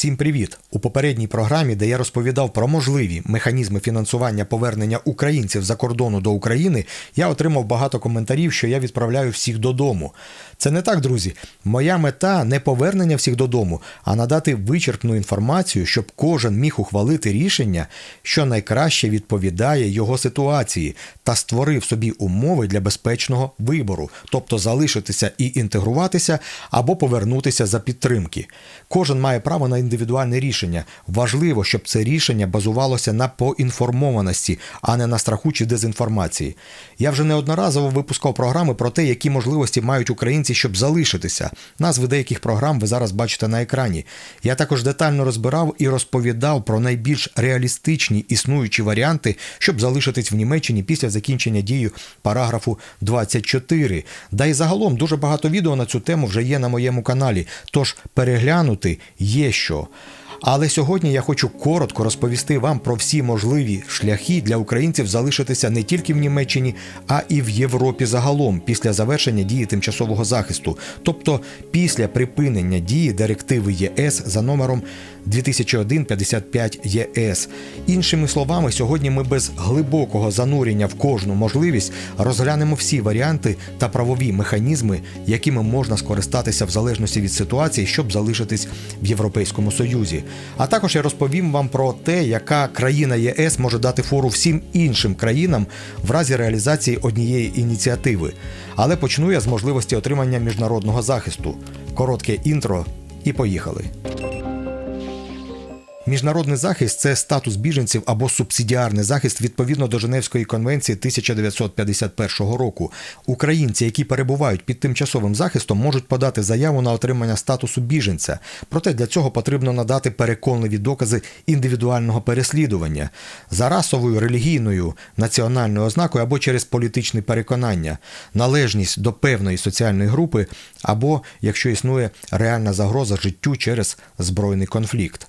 Всім привіт! У попередній програмі, де я розповідав про можливі механізми фінансування повернення українців за кордону до України, я отримав багато коментарів, що я відправляю всіх додому. Це не так, друзі. Моя мета не повернення всіх додому, а надати вичерпну інформацію, щоб кожен міг ухвалити рішення, що найкраще відповідає його ситуації, та створив собі умови для безпечного вибору, тобто залишитися і інтегруватися або повернутися за підтримки. Кожен має право на індивідуальне рішення. Важливо, щоб це рішення базувалося на поінформованості, а не на страху чи дезінформації. Я вже неодноразово випускав програми про те, які можливості мають українці, щоб залишитися. Назви деяких програм ви зараз бачите на екрані. Я також детально розбирав і розповідав про найбільш реалістичні існуючі варіанти, щоб залишитись в Німеччині після закінчення дії параграфу 24. Да і загалом дуже багато відео на цю тему вже є на моєму каналі. Тож переглянути є що. Але сьогодні я хочу коротко розповісти вам про всі можливі шляхи для українців залишитися не тільки в Німеччині, а і в Європі загалом після завершення дії тимчасового захисту, тобто після припинення дії директиви ЄС за номером 2001-55 ЄС. Іншими словами, сьогодні ми без глибокого занурення в кожну можливість розглянемо всі варіанти та правові механізми, якими можна скористатися в залежності від ситуації, щоб залишитись в Європейському Союзі. А також я розповім вам про те, яка країна ЄС може дати фору всім іншим країнам в разі реалізації однієї ініціативи. Але почну я з можливості отримання міжнародного захисту. Коротке інтро і поїхали. Міжнародний захист це статус біженців або субсидіарний захист відповідно до Женевської конвенції 1951 року. Українці, які перебувають під тимчасовим захистом, можуть подати заяву на отримання статусу біженця. Проте для цього потрібно надати переконливі докази індивідуального переслідування за расовою, релігійною, національною ознакою або через політичне переконання, належність до певної соціальної групи, або якщо існує реальна загроза життю через збройний конфлікт.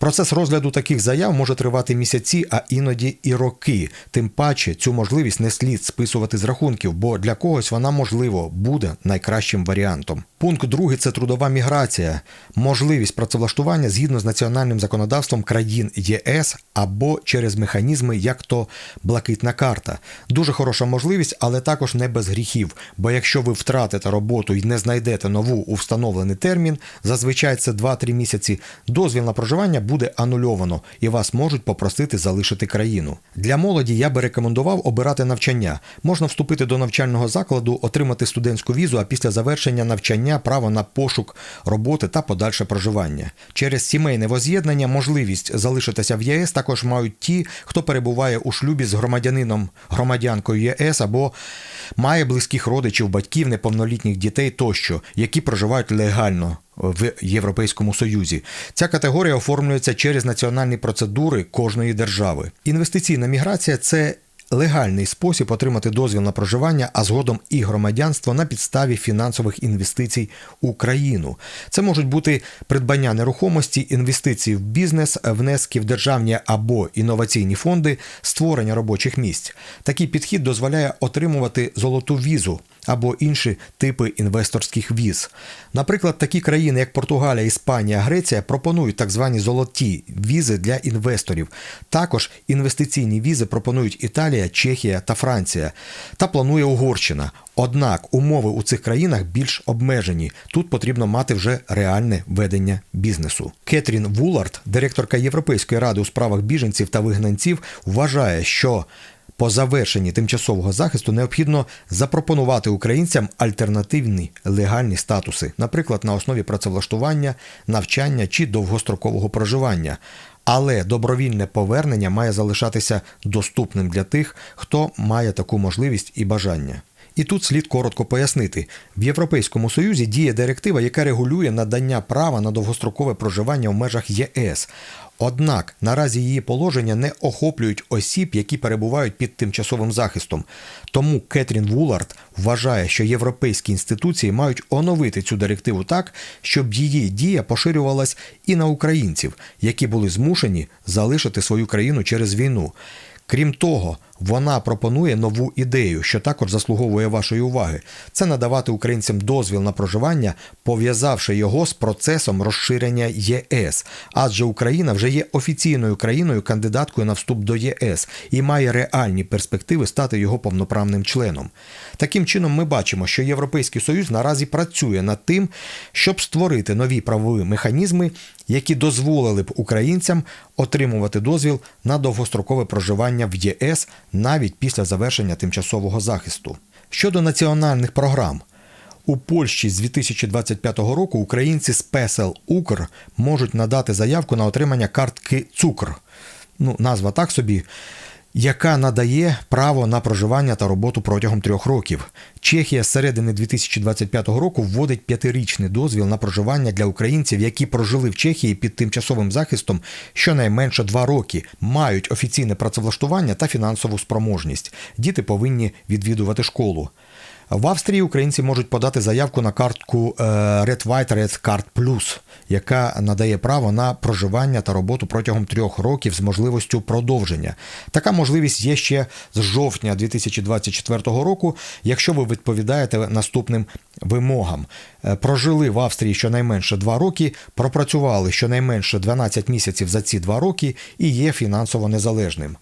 Процес розгляду таких заяв може тривати місяці, а іноді і роки. Тим паче цю можливість не слід списувати з рахунків, бо для когось вона можливо буде найкращим варіантом. Пункт другий це трудова міграція, можливість працевлаштування згідно з національним законодавством країн ЄС або через механізми, як то блакитна карта. Дуже хороша можливість, але також не без гріхів. Бо якщо ви втратите роботу і не знайдете нову у встановлений термін, зазвичай це 2-3 місяці, дозвіл на проживання буде анульовано і вас можуть попросити залишити країну. Для молоді я би рекомендував обирати навчання. Можна вступити до навчального закладу, отримати студентську візу, а після завершення навчання право на пошук роботи та подальше проживання. Через сімейне воз'єднання можливість залишитися в ЄС також мають ті, хто перебуває у шлюбі з громадянином громадянкою ЄС або має близьких родичів, батьків, неповнолітніх дітей тощо, які проживають легально в Європейському Союзі. Ця категорія оформлюється через національні процедури кожної держави. Інвестиційна міграція це легальний спосіб отримати дозвіл на проживання, а згодом і громадянство на підставі фінансових інвестицій у країну. Це можуть бути придбання нерухомості, інвестиції в бізнес, внески в державні або інноваційні фонди, створення робочих місць. Такий підхід дозволяє отримувати золоту візу або інші типи інвесторських віз. Наприклад, такі країни, як Португалія, Іспанія, Греція, пропонують так звані золоті візи для інвесторів. Також інвестиційні візи пропонують Італія, Чехія та Франція. Та планує Угорщина. Однак умови у цих країнах більш обмежені. Тут потрібно мати вже реальне ведення бізнесу. Кетрін Вулард, директорка Європейської ради у справах біженців та вигнанців, вважає, що по завершенні тимчасового захисту необхідно запропонувати українцям альтернативні легальні статуси, наприклад, на основі працевлаштування, навчання чи довгострокового проживання. Але добровільне повернення має залишатися доступним для тих, хто має таку можливість і бажання. І тут слід коротко пояснити: в Європейському Союзі діє директива, яка регулює надання права на довгострокове проживання в межах ЄС. Однак наразі її положення не охоплюють осіб, які перебувають під тимчасовим захистом. Тому Кетрін Вулард вважає, що європейські інституції мають оновити цю директиву так, щоб її дія поширювалась і на українців, які були змушені залишити свою країну через війну. Крім того, Вона пропонує нову ідею, що також заслуговує вашої уваги. Це надавати українцям дозвіл на проживання, пов'язавши його з процесом розширення ЄС. Адже Україна вже є офіційною країною кандидаткою на вступ до ЄС і має реальні перспективи стати його повноправним членом. Таким чином, ми бачимо, що Європейський Союз наразі працює над тим, щоб створити нові правові механізми, які дозволили б українцям отримувати дозвіл на довгострокове проживання в ЄС навіть після завершення тимчасового захисту. Щодо національних програм. У Польщі з 2025 року українці з ПЕСЕЛ Укр можуть надати заявку на отримання картки Цукр. Ну, назва так собі, яка надає право на проживання та роботу протягом трьох років. Чехія з середини 2025 року вводить п'ятирічний дозвіл на проживання для українців, які прожили в Чехії під тимчасовим захистом щонайменше два роки, мають офіційне працевлаштування та фінансову спроможність. Діти повинні відвідувати школу. В Австрії українці можуть подати заявку на картку е, Red White Red Card Plus, яка надає право на проживання та роботу протягом трьох років з можливістю продовження. Така можливість є ще з жовтня 2024 року, якщо ви відповідаєте наступним вимогам. Е, Прожили в Австрії щонайменше два роки, пропрацювали щонайменше 12 місяців за ці два роки і є фінансово незалежним.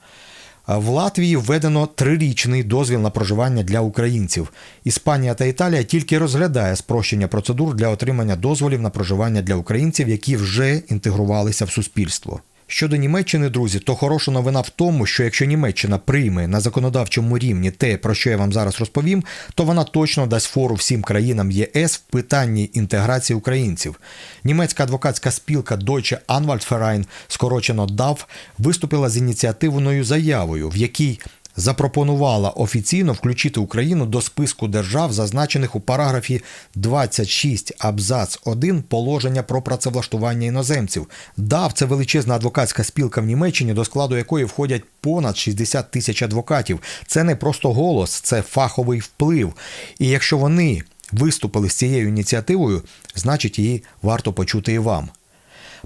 В Латвії введено трирічний дозвіл на проживання для українців. Іспанія та Італія тільки розглядає спрощення процедур для отримання дозволів на проживання для українців, які вже інтегрувалися в суспільство. Щодо Німеччини, друзі, то хороша новина в тому, що якщо Німеччина прийме на законодавчому рівні те, про що я вам зараз розповім, то вона точно дасть фору всім країнам ЄС в питанні інтеграції українців. Німецька адвокатська спілка Deutsche Anwaltverein, скорочено DAV, виступила з ініціативною заявою, в якій запропонувала офіційно включити Україну до списку держав, зазначених у параграфі 26 абзац 1 положення про працевлаштування іноземців. ДАВ це величезна адвокатська спілка в Німеччині, до складу якої входять понад 60 тисяч адвокатів. Це не просто голос, це фаховий вплив. І якщо вони виступили з цією ініціативою, значить її варто почути і вам.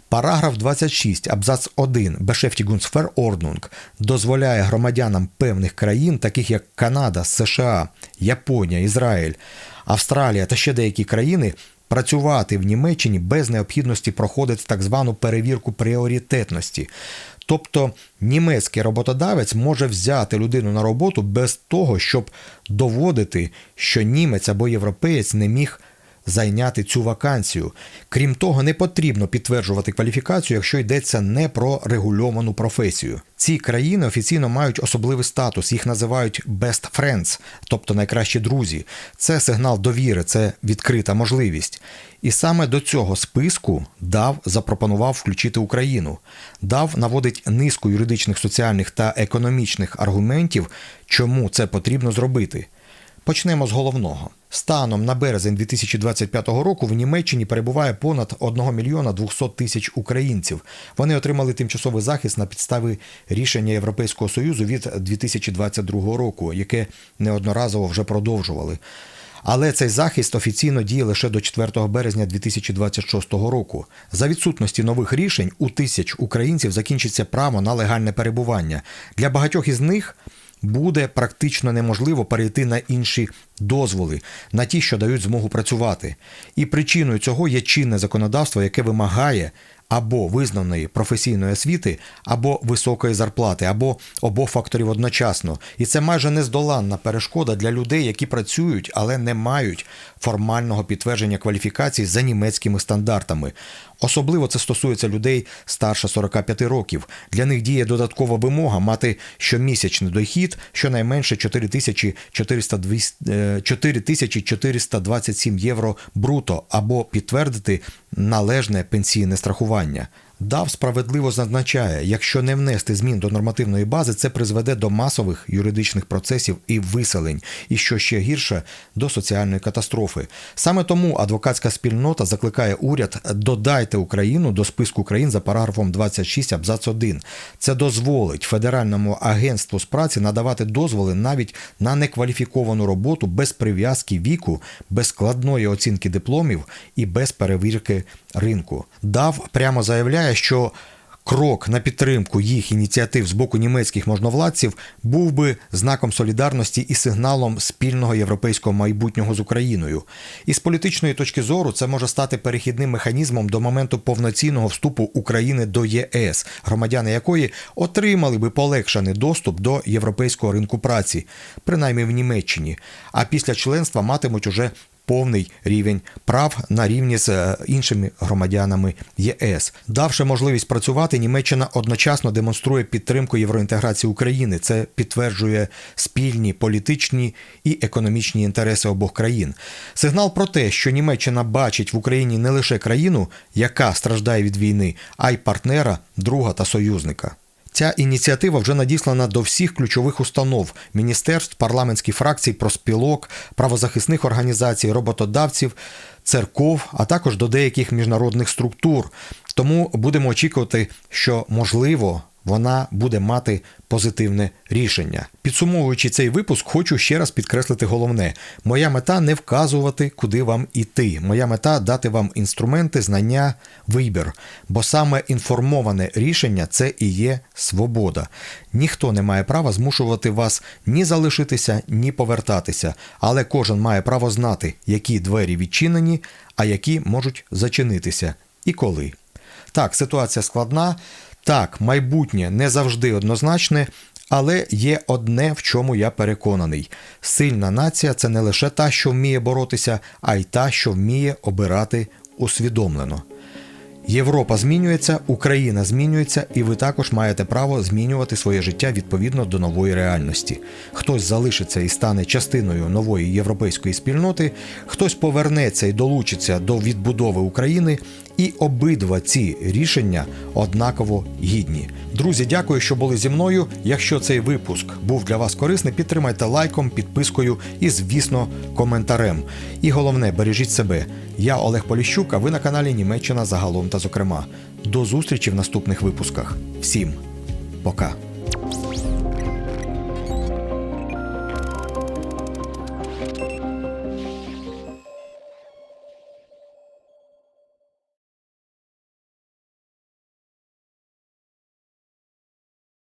Параграф 26, абзац 1 Beschäftigungsverordnung дозволяє громадянам певних країн, таких як Канада, США, Японія, Ізраїль, Австралія та ще деякі країни, працювати в Німеччині без необхідності проходити так звану перевірку пріоритетності. Тобто німецький роботодавець може взяти людину на роботу без того, щоб доводити, що німець або європеєць не міг зайняти цю вакансію. Крім того, не потрібно підтверджувати кваліфікацію, якщо йдеться не про регульовану професію. Ці країни офіційно мають особливий статус, їх називають best friends, тобто найкращі друзі. Це сигнал довіри, це відкрита можливість. І саме до цього списку ДАВ запропонував включити Україну. ДАВ наводить низку юридичних, соціальних та економічних аргументів, чому це потрібно зробити. Почнемо з головного. Станом на березень 2025 року в Німеччині перебуває понад 1 мільйона 200 тисяч українців. Вони отримали тимчасовий захист на підставі рішення Європейського союзу від 2022 року, яке неодноразово вже продовжували. Але цей захист офіційно діє лише до 4 березня 2026 року. За відсутності нових рішень у тисяч українців закінчиться право на легальне перебування. Для багатьох із них буде практично неможливо перейти на інші дозволи, на ті, що дають змогу працювати. І причиною цього є чинне законодавство, яке вимагає або визнаної професійної освіти, або високої зарплати, або обох факторів одночасно. І це майже нездоланна перешкода для людей, які працюють, але не мають формального підтвердження кваліфікацій за німецькими стандартами. Особливо це стосується людей старше 45 років. Для них діє додаткова вимога мати щомісячний дохід щонайменше 4427 євро бруто або підтвердити належне пенсійне страхування. ДАВ справедливо зазначає, якщо не внести змін до нормативної бази, це призведе до масових юридичних процесів і виселень, і що ще гірше до соціальної катастрофи. Саме тому адвокатська спільнота закликає уряд додайте Україну до списку країн за параграфом 26 абзац 1. Це дозволить федеральному агентству з праці надавати дозволи навіть на некваліфіковану роботу без прив'язки віку, без складної оцінки дипломів і без перевірки ринку. ДАВ прямо заявляє, що крок на підтримку їх ініціатив з боку німецьких можновладців був би знаком солідарності і сигналом спільного європейського майбутнього з Україною. І з політичної точки зору це може стати перехідним механізмом до моменту повноцінного вступу України до ЄС, громадяни якої отримали би полегшений доступ до європейського ринку праці, принаймні в Німеччині, а після членства матимуть уже повний рівень прав на рівні з е, іншими громадянами ЄС. Давши можливість працювати, Німеччина одночасно демонструє підтримку євроінтеграції України. Це підтверджує спільні політичні і економічні інтереси обох країн. Сигнал про те, що Німеччина бачить в Україні не лише країну, яка страждає від війни, а й партнера, друга та союзника. Ця ініціатива вже надіслана до всіх ключових установ міністерств, парламентських фракцій, проспілок, правозахисних організацій, роботодавців, церков, а також до деяких міжнародних структур. Тому будемо очікувати, що можливо. Вона буде мати позитивне рішення. Підсумовуючи цей випуск, хочу ще раз підкреслити головне: моя мета не вказувати, куди вам іти. Моя мета дати вам інструменти, знання, вибір. Бо саме інформоване рішення це і є свобода. Ніхто не має права змушувати вас ні залишитися, ні повертатися. Але кожен має право знати, які двері відчинені, а які можуть зачинитися і коли. Так, ситуація складна. Так, майбутнє не завжди однозначне, але є одне, в чому я переконаний: сильна нація це не лише та, що вміє боротися, а й та, що вміє обирати усвідомлено. Європа змінюється, Україна змінюється, і ви також маєте право змінювати своє життя відповідно до нової реальності. Хтось залишиться і стане частиною нової європейської спільноти, хтось повернеться і долучиться до відбудови України, і обидва ці рішення однаково гідні. Друзі, дякую, що були зі мною. Якщо цей випуск був для вас корисний, підтримайте лайком, підпискою і, звісно, коментарем. І головне, бережіть себе. Я Олег Поліщук, а ви на каналі Німеччина загалом та зокрема. До зустрічі в наступних випусках. Всім пока!